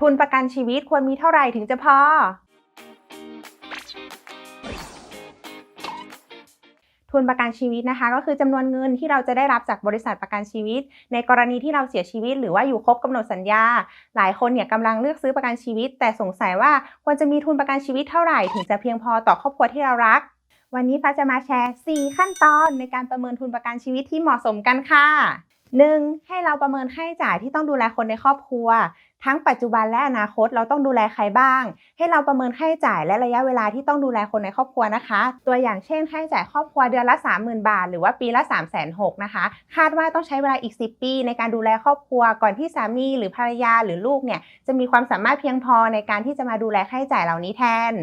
ทุนประกันชีวิตควรมีเท่าไหร่ถึงจะพอ ทุนประกันชีวิตนะคะ ก็คือจำนวนเงินที่เราจะได้รับจากบริษัทประกันชีวิต ในกรณีที่เราเสียชีวิต หรือว่าอยู่ครบกำหนดสัญญา หลายคนเนี่ยกำลังเลือกซื้อประกันชีวิต แต่สงสัยว่าควรจะมีทุนประกันชีวิตเท่าไหร่ถึงจะเพียงพอต่อครอบครัวที่เรารักวันนี้ฟ้าจะมาแชร์ 4 ขั้นตอนในการประเมินทุนประกันชีวิตที่เหมาะสมกันค่ะ 1. ให้เราประเมินค่าใช้จ่ายที่ต้องดูแลคนในครอบครัว ทั้งปัจจุบันและอนาคตเราต้องดูแลใครบ้าง ให้เราประเมินค่าใช้จ่ายและระยะเวลาที่ต้องดูแลคนในครอบครัวนะคะ ตัวอย่างเช่นค่าใช้จ่ายครอบครัวเดือนละ 30,000 บาท หรือว่าปีละ 3 6 0 0 0นะคะ คาดว่าต้องใช้เวลาอีก 10 ปี ในการดูแลครอบครัวก่อนที่สามีหรือภรรยาหรือลูกเนี่ยจะมีความสามารถเพียงพอในการที่จะมาดูแลค่าใช้จ่ายเหล่านี้แทน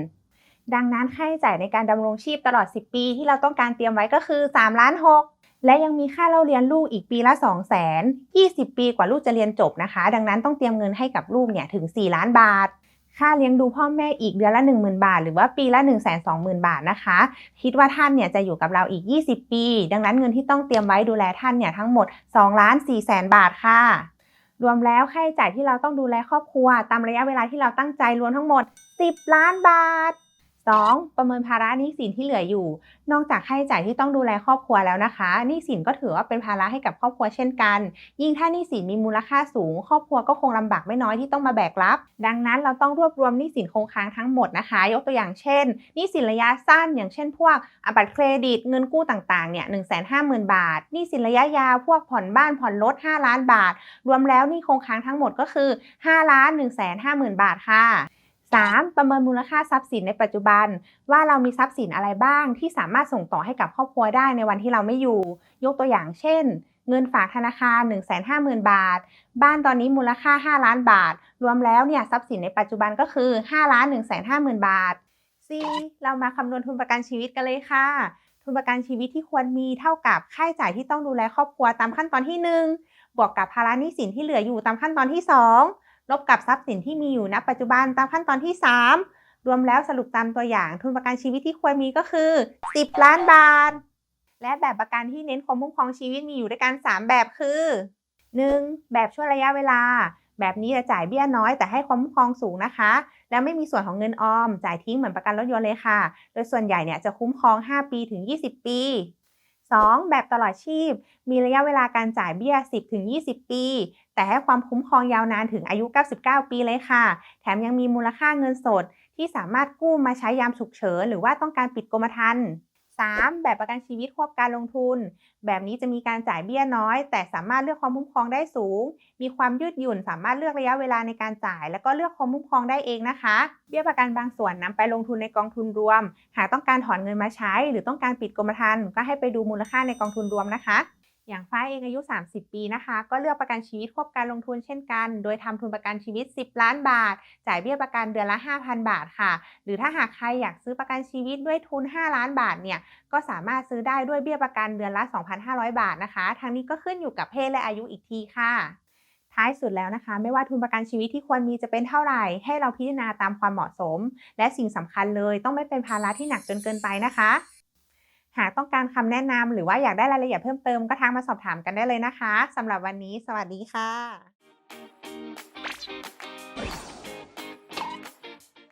ดังนั้นค่าใช้จ่ายในการดำรงชีพตลอด 10 ปี ที่เราต้องการเตรียมไว้ก็คือ3ล้าน6 และยังมีค่าเล่าเรียนลูกอีกปีละ 2 0 0 0 0 20 ปีกว่าลูกจะเรียนจบนะคะ ดังนั้นต้องเตรียมเงินให้กับลูกเนี่ยถึง 4 ล้านบาท ค่าเลี้ยงดูพ่อแม่อีกเดือนละ 10,000 บาท หรือว่าปีละ 1 2 0 0 0 0 บาทนะคะ คิดว่าท่านเนี่ยจะอยู่กับเราอีก 20 ปี ดังนั้นเงินที่ต้องเตรียมไว้ดูแลท่านเนี่ยทั้งหมด2ล้าน4แสนบาทค่ะ รวมแล้วค่าใช้จ่ายที่เราต้องดูแลครอบครัว ตามระยะเวลาที่เราตั้งใจรวมทั้งหมด 10 ล้านบาท 2. ประเมินภาระหนี้สินที่เหลืออยู่ นอกจากค่าใช้จ่ายที่ต้องดูแลครอบครัวแล้วนะคะหนี้สินก็ถือว่าเป็นภาระให้กับครอบครัวเช่นกัน ยิ่งถ้าหนี้สินมีมูลค่าสูง ครอบครัวก็คงลำบากไม่น้อยที่ต้องมาแบกรับ ดังนั้นเราต้องรวบรวมหนี้สินคงค้างทั้งหมดนะคะ ยกตัวอย่างเช่นหนี้สินระยะสั้น อย่างเช่น พวกอบัตรเครดิตเงินกู้ต่างๆเนี่ยหนึ่งแสนห้าหมื่นบาทหนี้สินระยะยาวพวกผ่อนบ้านผ่อนรถ5ล้านบาท รวมแล้วหนี้คงค้างทั้งหมดก็คือ5ล้าน1 5 0 0 0 0บาทค่ะ 3. ประเมินมูลค่าทรัพย์สินในปัจจุบัน ว่าเรามีทรัพย์สินอะไรบ้าง ที่สามารถส่งต่อให้กับครอบครัวได้ในวันที่เราไม่อยู่ ยกตัวอย่างเช่น เงินฝากธนาคาร 150,000 บาท บ้านตอนนี้มูลค่า 5 ล้านบาท รวมแล้วเนี่ยทรัพย์สินในปัจจุบันก็คือ5ล้าน150,000 บาท 4. เรามาคำนวณทุนประกันชีวิตกันเลยค่ะ ทุนประกันชีวิตที่ควรมีเท่ากับค่าใช้จ่ายที่ต้องดูแลครอบครัวตามขั้นตอนที่ 1 บวกกับภาระหนี้สินที่เหลืออยู่ตามขั้นตอนที่ 2 ลบกับทรัพย์สินที่มีอยู่ณปัจจุบันตามขั้นตอนที่ 3 รวมแล้วสรุปตามตัวอย่างทุนประกันชีวิตที่ควรมีก็คือ 10 ล้านบาท และแบบประกันที่เน้นความคุ้มครองชีวิตมีอยู่ด้วยกัน 3 แบบคือ 1. แบบช่วงระยะเวลา แบบนี้จะจ่ายเบี้ยน้อยแต่ให้ความคุ้มครองสูงนะคะ แล้วไม่มีส่วนของเงินออม จ่ายทิ้งเหมือนประกันรถยนต์เลยค่ะ โดยส่วนใหญ่เนี่ยจะคุ้มครอง 5 ปีถึง 20 ปี 2. แบบตลอดชีพ มีระยะเวลาการจ่ายเบี้ย 10-20 ปี แต่ให้ความคุ้มครองยาวนานถึงอายุ 99 ปีเลยค่ะ แถมยังมีมูลค่าเงินสดที่สามารถกู้มาใช้ยามฉุกเฉินหรือว่าต้องการปิดกรมธรรม์ 3. แบบประกันชีวิตควบการลงทุน แบบนี้จะมีการจ่ายเบี้ยน้อย แต่สามารถเลือกความคุ้มครองได้สูง มีความยืดหยุ่น สามารถเลือกระยะเวลาในการจ่าย แล้วก็เลือกความคุ้มครองได้เองนะคะ เบี้ยประกันบางส่วนนำไปลงทุนในกองทุนรวม หากต้องการถอนเงินมาใช้ หรือต้องการปิดกรมธรรม์ก็ให้ไปดูมูลค่าในกองทุนรวมนะคะ อย่างฟ้าเองอายุ 30 ปีนะคะ ก็เลือกประกันชีวิตควบการลงทุนเช่นกัน โดยทำทุนประกันชีวิต 10 ล้านบาท จ่ายเบี้ยประกันเดือนละ 5,000 บาทค่ะ หรือถ้าหากใครอยากซื้อประกันชีวิตด้วยทุน 5 ล้านบาทเนี่ยก็สามารถซื้อได้ด้วยเบี้ยประกันเดือนละ 2,500 บาทนะคะทางนี้ก็ขึ้นอยู่กับเพศและอายุอีกทีค่ะท้ายสุดแล้วนะคะ ไม่ว่าทุนประกันชีวิตที่ควรมีจะเป็นเท่าไหร่ ให้เราพิจารณาตามความเหมาะสม และสิ่งสำคัญเลยต้องไม่เป็นภาระที่หนักจนเกินไปนะคะ หากต้องการคำแนะนำหรือว่าอยากได้รายละเอียดเพิ่มเติมก็ทักมาสอบถามกันได้เลยนะคะสำหรับวันนี้ สวัสดีค่ะ